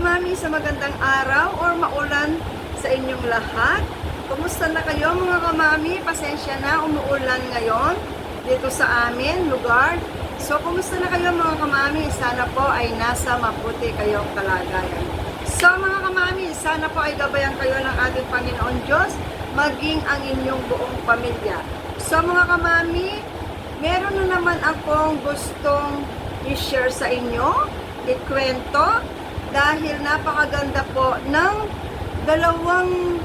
kamami sa magandang araw or maulan sa inyong lahat. Kumusta na kayo mga kamami? Pasensya na, umuulan ngayon dito sa amin, lugar. So, kumusta na kayo mga kamami? Sana po ay nasa mabuti kayong kalagayan. So, mga kamami, sana po ay gabayan kayo ng ating Panginoon Diyos, maging ang inyong buong pamilya. So, mga kamami, meron na naman akong gustong i-share sa inyo, ikwento, dahil napakaganda po ng dalawang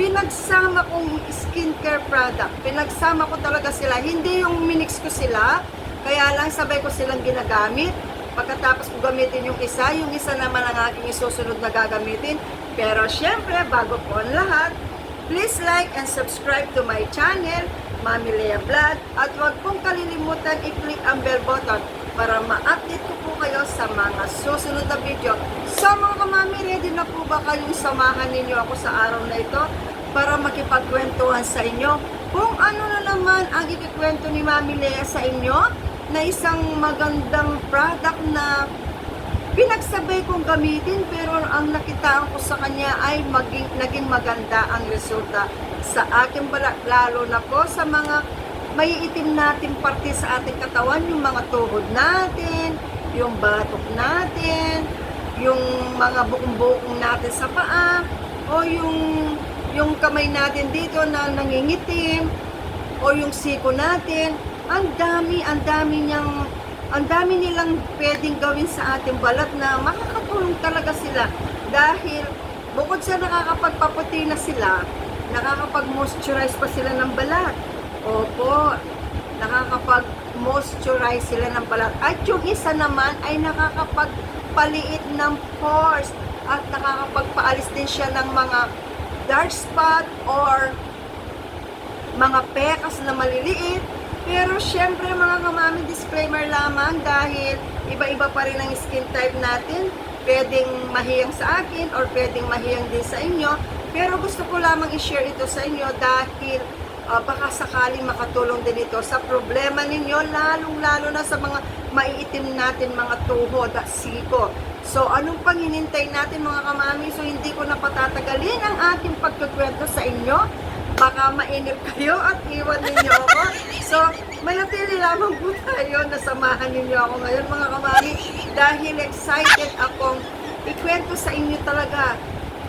pinagsama kong skincare product. Pinagsama ko talaga sila. Hindi yung minix ko sila, kaya lang sabay ko silang ginagamit. Pagkatapos ko gamitin yung isa, yung isa naman ang aking isusunod na gagamitin. Pero syempre, bago po ang lahat, please like and subscribe to my channel, Mami Lea Vlog. At huwag pong kalilimutan i-click ang bell button para ma-update ko po kayo sa mga susunod na video. So mga kamami, ready na po ba kayong samahan ninyo ako sa araw na ito para makipagkwentuhan sa inyo kung ano na naman ang ikikwento ni Mami Lea sa inyo na isang magandang product na pinagsabay kong gamitin pero ang nakitaan ko sa kanya ay maging, naging maganda ang resulta sa aking balat lalo na po sa mga may itim natin parte sa ating katawan yung mga tuhod natin yung batok natin yung mga bukong-bukong natin sa paa o yung yung kamay natin dito na nangingitim o yung siko natin ang dami ang dami niyang ang dami nilang pwedeng gawin sa ating balat na makakatulong talaga sila dahil bukod sa nakakapagpaputi na sila, nakakapag-moisturize pa sila ng balat. Opo, nakakapag-moisturize sila ng balat. At yung isa naman ay nakakapagpaliit ng pores at nakakapagpaalis din siya ng mga dark spot or mga pekas na maliliit pero syempre mga kamami, disclaimer lamang dahil iba-iba pa rin ang skin type natin. Pwedeng mahiyang sa akin or pwedeng mahiyang din sa inyo. Pero gusto ko lamang i-share ito sa inyo dahil uh, baka sakaling makatulong din ito sa problema ninyo, lalong-lalo na sa mga maiitim natin mga tuhod at siko. So, anong pang hinintay natin mga kamami? So, hindi ko na patatagalin ang aking pagkukwento sa inyo baka mainip kayo at iwan ninyo ako. So, manatili lamang po tayo na samahan ninyo ako ngayon mga kamami dahil excited akong ikwento sa inyo talaga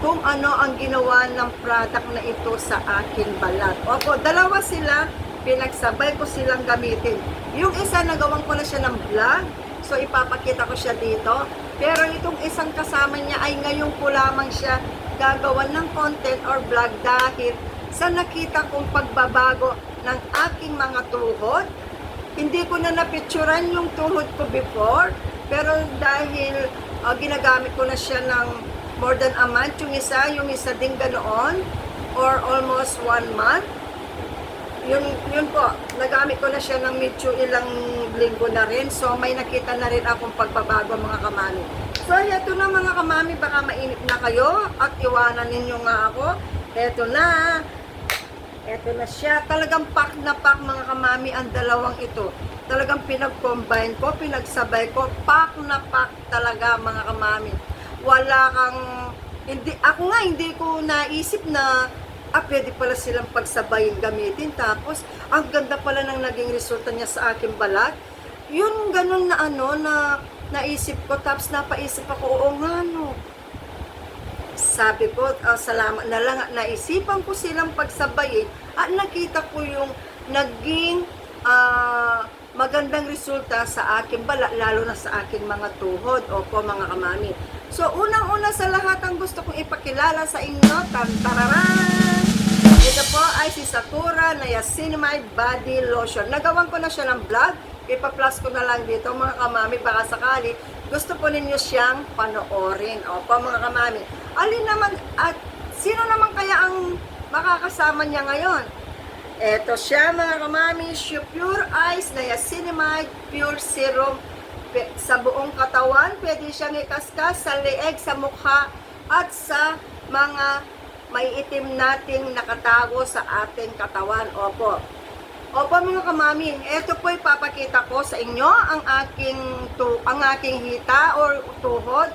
kung ano ang ginawa ng product na ito sa akin balat. Opo, dalawa sila, pinagsabay ko silang gamitin. Yung isa nagawan ko na siya ng vlog, so ipapakita ko siya dito. Pero itong isang kasama niya ay ngayon ko lamang siya gagawan ng content or vlog dahil sa nakita kong pagbabago ng aking mga tuhod. Hindi ko na napicturan yung tuhod ko before, pero dahil uh, ginagamit ko na siya ng more than a month, yung isa, yung isa din ganoon, or almost one month. Yun, yun po, nagamit ko na siya ng medyo ilang linggo na rin. So, may nakita na rin akong pagbabago mga kamami. So, eto na mga kamami, baka mainip na kayo at iwanan ninyo nga ako. Eto na, Eto na siya. Talagang pack na pack mga kamami ang dalawang ito. Talagang pinag-combine ko, pinagsabay ko. Pack na pack talaga mga kamami. Wala kang... Hindi, ako nga hindi ko naisip na ah, pwede pala silang pagsabayin gamitin. Tapos, ang ganda pala ng naging resulta niya sa aking balat. Yun, ganun na ano, na naisip ko. Tapos napaisip ako, oo nga no, sabi ko, uh, salamat na lang, naisipan ko silang pagsabayin at nakita ko yung naging uh, magandang resulta sa aking bala, lalo na sa aking mga tuhod. Opo, mga kamami. So, unang-una sa lahat, ang gusto kong ipakilala sa inyo, tantararan! Ito po ay si Sakura Niacinamide Body Lotion. Nagawan ko na siya ng vlog. Ipa-plus ko na lang dito, mga kamami, baka sakali gusto po ninyo siyang panoorin. Opo, mga kamami. Alin naman, at sino naman kaya ang makakasama niya ngayon? Ito siya, mga kamami, Pure Ice Niacinamide Pure Serum sa buong katawan. Pwede siyang ikaskas sa leeg, sa mukha, at sa mga may itim nating nakatago sa ating katawan. Opo. Opo mga kamami, ito po ipapakita ko sa inyo ang aking tu ang aking hita or tuhod.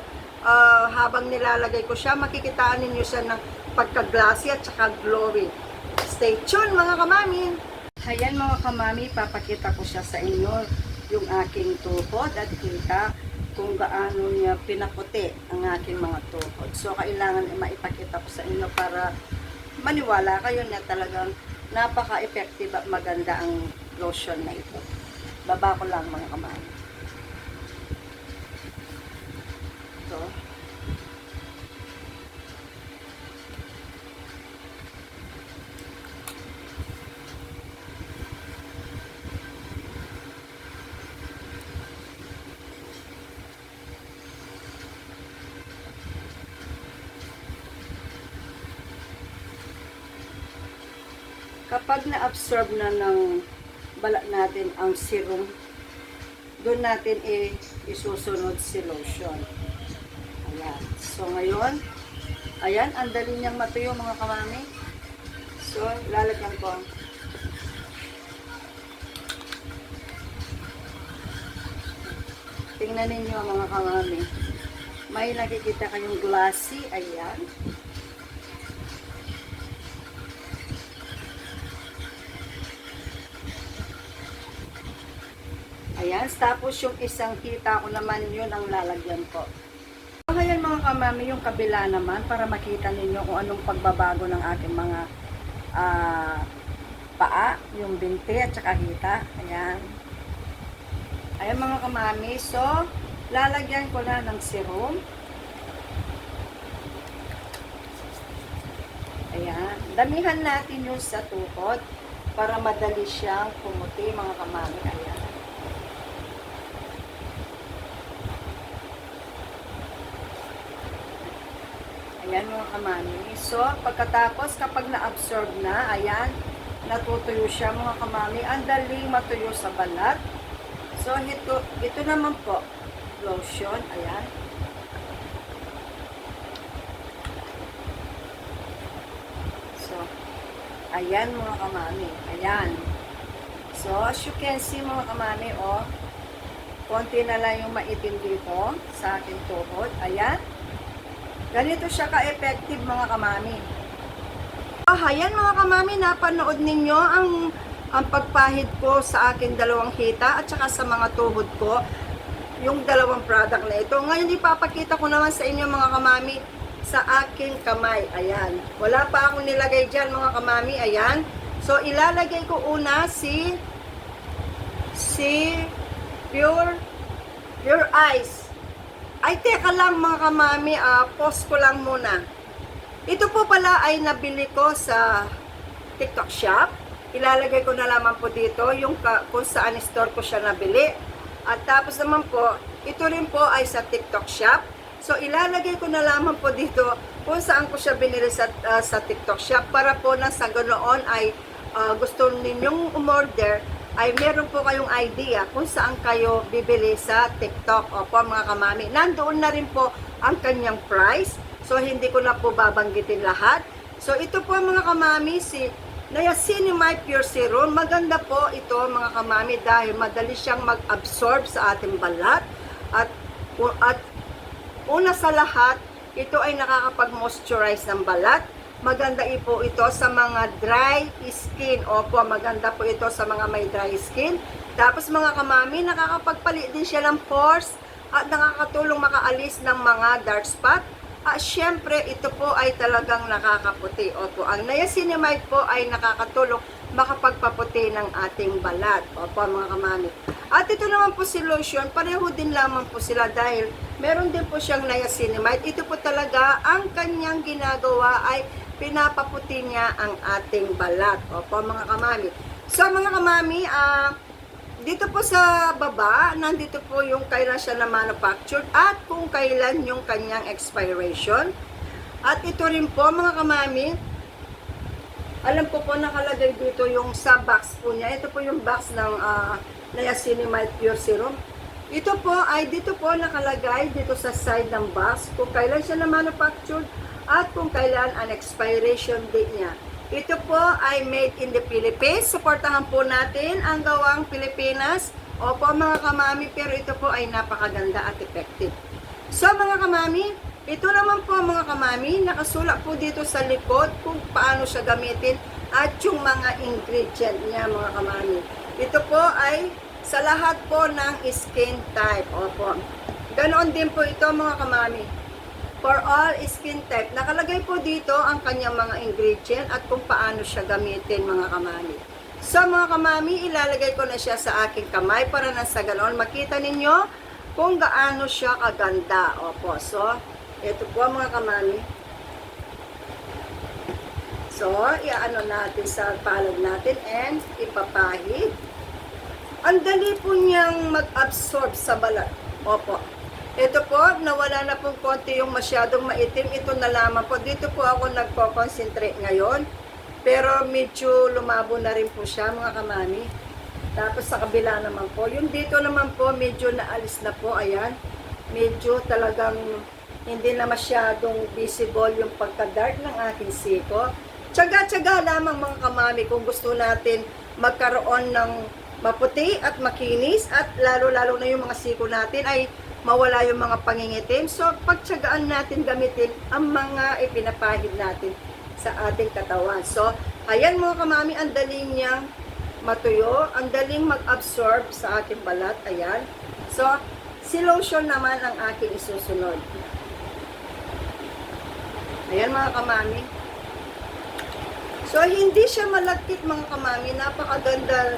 ah, habang nilalagay ko siya, makikitaan ninyo siya ng pagka-glassy at saka glowy. Stay tuned mga kamami! Ayan mga kamami, papakita ko siya sa inyo yung aking tuhod at kita kung gaano niya pinaputi ang aking mga tuhod. So, kailangan maipakita ko sa inyo para maniwala kayo na talagang napaka-effective at maganda ang lotion na ito. Baba ko lang mga kamami. Ito. Kapag na-absorb na ng balat natin ang serum, doon natin i isusunod si lotion. Ayan. So, ngayon, ayan, ang dali niyang matuyo mga kamami. So, lalagyan ko. Tingnan ninyo mga kamami. May nakikita kayong glassy. Ayan. Ayan, tapos yung isang kita ko naman yun ang lalagyan ko. Ayan mga kamami, yung kabila naman para makita ninyo kung anong pagbabago ng aking mga ah, paa, yung binti at saka hita. Ayan. Ayan mga kamami, so lalagyan ko na ng serum. Ayan. Damihan natin yung sa tuhod para madali siyang pumuti mga kamami. Ayan. Ayan mga kamami. So, pagkatapos, kapag na-absorb na, ayan, natutuyo siya mga kamami. Ang daling matuyo sa balat. So, ito, ito naman po, lotion. Ayan. So, ayan mga kamami. Ayan. So, as you can see mga kamami, oh, konti na lang yung maitim dito sa aking tuhod. Ayan. Ganito siya ka-effective mga kamami. Ah, ayan mga kamami, napanood ninyo ang ang pagpahid ko sa akin dalawang hita at saka sa mga tuhod ko yung dalawang product na ito. Ngayon ipapakita ko naman sa inyo mga kamami sa aking kamay. Ayan. Wala pa akong nilagay dyan mga kamami. Ayan. So ilalagay ko una si si Pure Pure Ice. Ay, teka lang mga kamami, ah, pause ko lang muna. Ito po pala ay nabili ko sa TikTok shop. Ilalagay ko na lamang po dito yung ka, kung saan store ko siya nabili. At tapos naman po, ito rin po ay sa TikTok shop. So, ilalagay ko na lamang po dito kung saan ko siya binili sa, ah, sa TikTok shop para po na sa ganoon ay ah, gusto ninyong umorder ay meron po kayong idea kung saan kayo bibili sa TikTok. Opo mga kamami. Nandoon na rin po ang kanyang price. So hindi ko na po babanggitin lahat. So ito po mga kamami si Niacinamide Pure Serum. Maganda po ito mga kamami dahil madali siyang mag-absorb sa ating balat. At, at una sa lahat, ito ay nakakapag-moisturize ng balat. Maganda po ito sa mga dry skin. Opo, maganda po ito sa mga may dry skin. Tapos mga kamami, nakakapagpalit din siya ng pores at nakakatulong makaalis ng mga dark spot. At syempre, ito po ay talagang nakakaputi. Opo, ang niacinamide po ay nakakatulong makapagpaputi ng ating balat. Opo, mga kamami. At ito naman po si lotion, pareho din lamang po sila dahil meron din po siyang niacinamide. Ito po talaga, ang kanyang ginagawa ay pinapaputi niya ang ating balat. Opo, mga kamami. So, mga kamami, ah, dito po sa baba, nandito po yung kailan siya na manufactured at kung kailan yung kanyang expiration. At ito rin po, mga kamami, alam ko po nakalagay dito yung sa box po niya. Ito po yung box ng uh, Niacinamide Pure Serum. Ito po ay dito po nakalagay dito sa side ng box kung kailan siya na manufactured at kung kailan ang expiration date niya. Ito po ay made in the Philippines. Suportahan po natin ang gawang Pilipinas. Opo mga kamami, pero ito po ay napakaganda at effective. So mga kamami, ito naman po mga kamami, nakasulat po dito sa likod kung paano siya gamitin at yung mga ingredient niya mga kamami. Ito po ay sa lahat po ng skin type. Opo. Ganoon din po ito mga kamami. For all skin type, nakalagay po dito ang kanyang mga ingredient at kung paano siya gamitin mga kamami. So mga kamami, ilalagay ko na siya sa aking kamay para na sa ganoon makita ninyo kung gaano siya kaganda. Opo, so ito po mga kamami. So, iaano natin sa palad natin and ipapahid. Ang dali po niyang mag-absorb sa balat. Opo. Ito po, nawala na pong konti yung masyadong maitim. Ito na lamang po. Dito po ako nagpo-concentrate ngayon. Pero medyo lumabo na rin po siya, mga kamami. Tapos sa kabila naman po. Yung dito naman po, medyo naalis na po. Ayan. Medyo talagang hindi na masyadong visible yung pagka-dark ng aking siko. Tsaga-tsaga lamang mga kamami kung gusto natin magkaroon ng maputi at makinis at lalo-lalo na yung mga siko natin ay mawala yung mga pangingitim. So, pagtsagaan natin gamitin ang mga ipinapahid natin sa ating katawan. So, ayan mga kamami, ang daling niyang matuyo, ang daling mag-absorb sa ating balat. Ayan. So, si lotion naman ang aking isusunod. Ayan mga kamami. So, hindi siya malagkit mga kamami. Napakaganda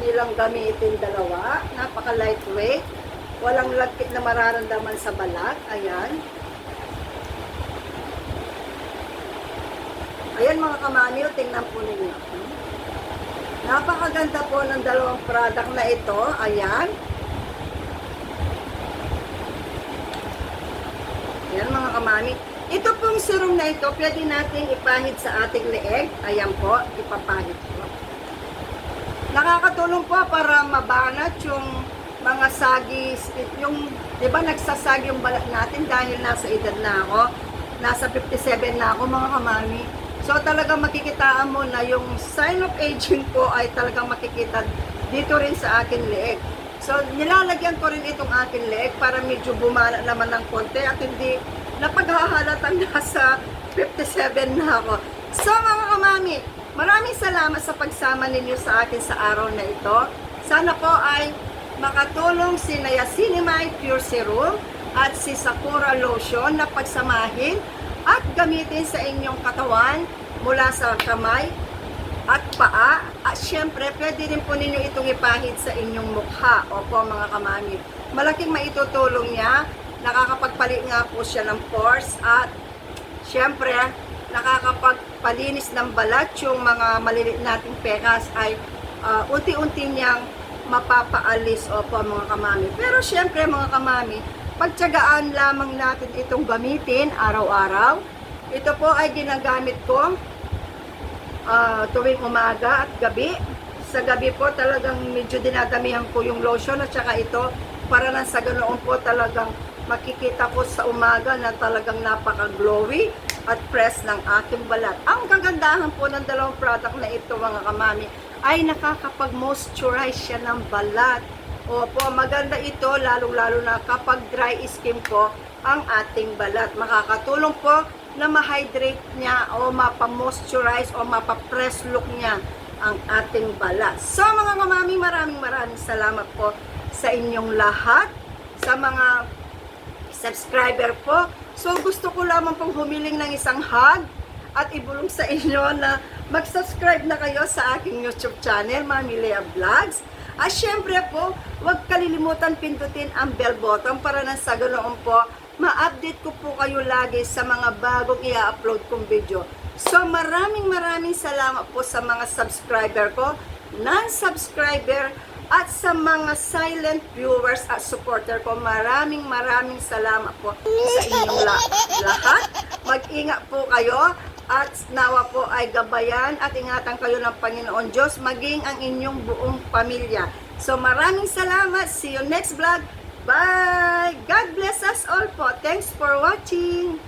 nilang gamitin dalawa. Napaka lightweight. Walang lagkit na mararamdaman sa balat. Ayan. Ayan mga kamami, o, tingnan po ninyo. Napakaganda po ng dalawang product na ito. Ayan. Ayan mga kamami. Ito pong serum na ito, pwede nating ipahid sa ating leeg. Ayan po, ipapahid po. Nakakatulong po para mabanat yung mga sagis, yung, di ba nagsasag yung balat natin dahil nasa edad na ako. Nasa 57 na ako mga kamami. So talagang makikitaan mo na yung sign of aging po ay talagang makikita dito rin sa akin leeg. So nilalagyan ko rin itong akin leeg para medyo bumala naman ng konti at hindi napaghahalatan nasa 57 na ako. So mga kamami, maraming salamat sa pagsama ninyo sa akin sa araw na ito. Sana po ay makatulong si Niacinamide Pure Serum at si Sakura Lotion na pagsamahin at gamitin sa inyong katawan mula sa kamay at paa. At syempre, pwede rin po ninyo itong ipahid sa inyong mukha. Opo mga kamami. Malaking maitutulong niya. Nakakapagpalit nga po siya ng pores at syempre, nakakapagpalinis ng balat yung mga malilit nating pekas ay ah, unti-unti niyang mapapaalis opo mga kamami. Pero syempre mga kamami, pagtsagaan lamang natin itong gamitin araw-araw. Ito po ay ginagamit ko ah, tuwing umaga at gabi. Sa gabi po talagang medyo dinadamihan ko yung lotion at saka ito para na sa ganoon po talagang makikita ko sa umaga na talagang napaka-glowy at press ng aking balat. Ang kagandahan po ng dalawang product na ito mga kamami ay nakakapag-moisturize siya ng balat. Opo, maganda ito lalong-lalo na kapag dry skin po ang ating balat. Makakatulong po na ma-hydrate niya o mapa-moisturize o mapa-press look niya ang ating balat. So mga kamami, maraming maraming salamat po sa inyong lahat, sa mga subscriber po. So gusto ko lamang pong humiling ng isang hug at ibulong sa inyo na mag-subscribe na kayo sa aking YouTube channel, Mami Lea Vlogs. At syempre po, huwag kalilimutan pindutin ang bell button para na sa ganoon po, ma-update ko po kayo lagi sa mga bagong i-upload kong video. So maraming maraming salamat po sa mga subscriber ko, non-subscriber, at sa mga silent viewers at supporter ko. Maraming maraming salamat po sa inyong la- lahat. Mag-ingat po kayo at nawa po ay gabayan at ingatan kayo ng Panginoon Diyos maging ang inyong buong pamilya. So maraming salamat. See you next vlog. Bye! God bless us all po. Thanks for watching.